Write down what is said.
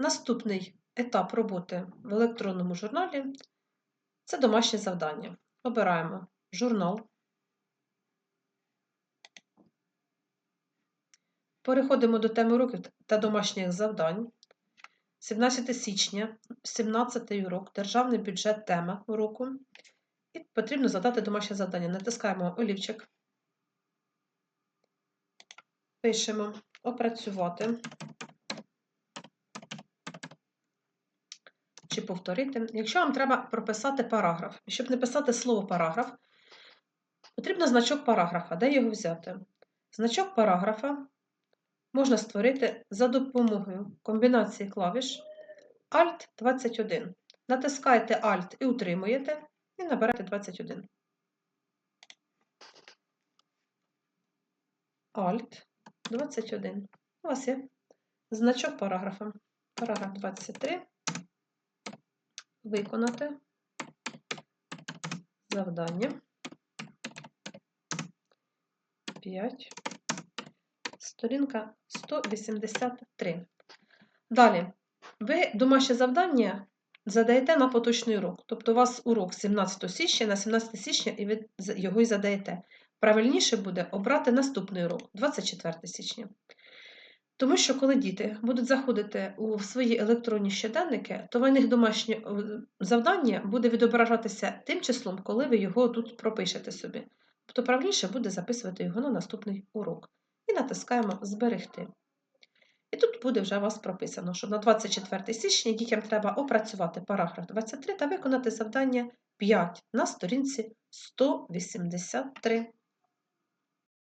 Наступний етап роботи в електронному журналі це домашнє завдання. Обираємо журнал. Переходимо до теми уроків та домашніх завдань. 17 січня, 17 урок, державний бюджет, тема уроку. І потрібно задати домашнє завдання. Натискаємо олівчик. Пишемо опрацювати. Чи повторити. Якщо вам треба прописати параграф, щоб не писати слово параграф, потрібно значок параграфа. Де його взяти? Значок параграфа можна створити за допомогою комбінації клавіш Alt 21. Натискаєте Alt і утримуєте, і набираєте 21. Alt 21. У вас є значок параграфа. Параграф 23. Виконати завдання 5. Сторінка 183. Далі, ви домашнє завдання задаєте на поточний урок. Тобто у вас урок 17 січня на 17 січня, і ви його і задаєте. Правильніше буде обрати наступний урок 24 січня. Тому що, коли діти будуть заходити у свої електронні щоденники, то в них домашнє завдання буде відображатися тим числом, коли ви його тут пропишете собі. Тобто правильніше буде записувати його на наступний урок і натискаємо Зберегти. І тут буде вже у вас прописано, що на 24 січня дітям треба опрацювати параграф 23 та виконати завдання 5 на сторінці 183.